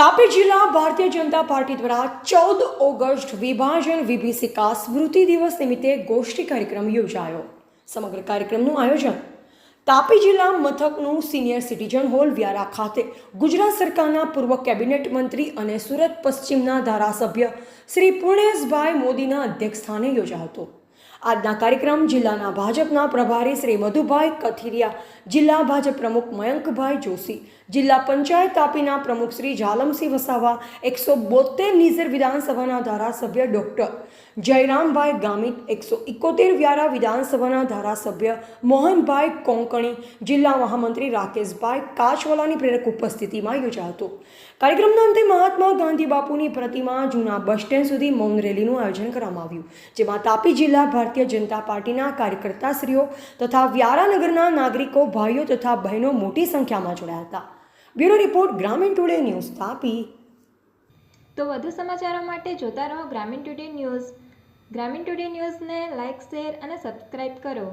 તાપી જિલ્લા ભારતીય જનતા પાર્ટી દ્વારા ચૌદ ઓગસ્ટ વિભાજન વિભીષિકા સ્મૃતિ દિવસ નિમિત્તે ગોષ્ઠી કાર્યક્રમ યોજાયો. સમગ્ર કાર્યક્રમનું આયોજન તાપી જિલ્લા મથકનું સિનિયર સિટીઝન હોલ વ્યારા ખાતે ગુજરાત સરકારના પૂર્વ કેબિનેટ મંત્રી અને સુરત પશ્ચિમના ધારાસભ્ય શ્રી પૂર્ણેશભાઈ મોદીના અધ્યક્ષસ્થાને યોજાયો હતો. આજના કાર્યક્રમ જિલ્લાના ભાજપના પ્રભારી શ્રી મધુભાઈ કથિરિયા, જિલ્લા ભાજપ પ્રમુખ મયંકભાઈ જોશી, જિલ્લા પંચાયત તાપીના પ્રમુખ શ્રી ઝાલમસિંહ વસાવા, એકસો બોતેર નીઝર વિધાનસભાના ધારાસભ્ય ડૉક્ટર જયરામભાઈ ગામિત, એકસો ઇકોતેર વ્યારા વિધાનસભાના ધારાસભ્ય મોહનભાઈ કોંકણી, જિલ્લા મહામંત્રી રાકેશભાઈ કાચવાલાની પ્રેરક ઉપસ્થિતિમાં યોજાયો હતો કાર્યક્રમના અંતે મહાત્મા ગાંધી બાપુની પ્રતિમા જૂના બસ સ્ટેન્ડ સુધી મૌન રેલીનું આયોજન કરવામાં આવ્યું, જેમાં તાપી જિલ્લા ભારતીય જનતા પાર્ટીના કાર્યકર્તાશ્રીઓ તથા વ્યારાનગરના નાગરિકો, ભાઈઓ તથા બહેનો મોટી સંખ્યામાં જોડાયા હતા. Bureau report, Gramin Today News Tapi. તો વધુ સમાચારો માટે જોતા રહો Gramin Today News. Gramin Today ન્યૂઝને લાઇક શેર અને સબસ્ક્રાઇબ કરો.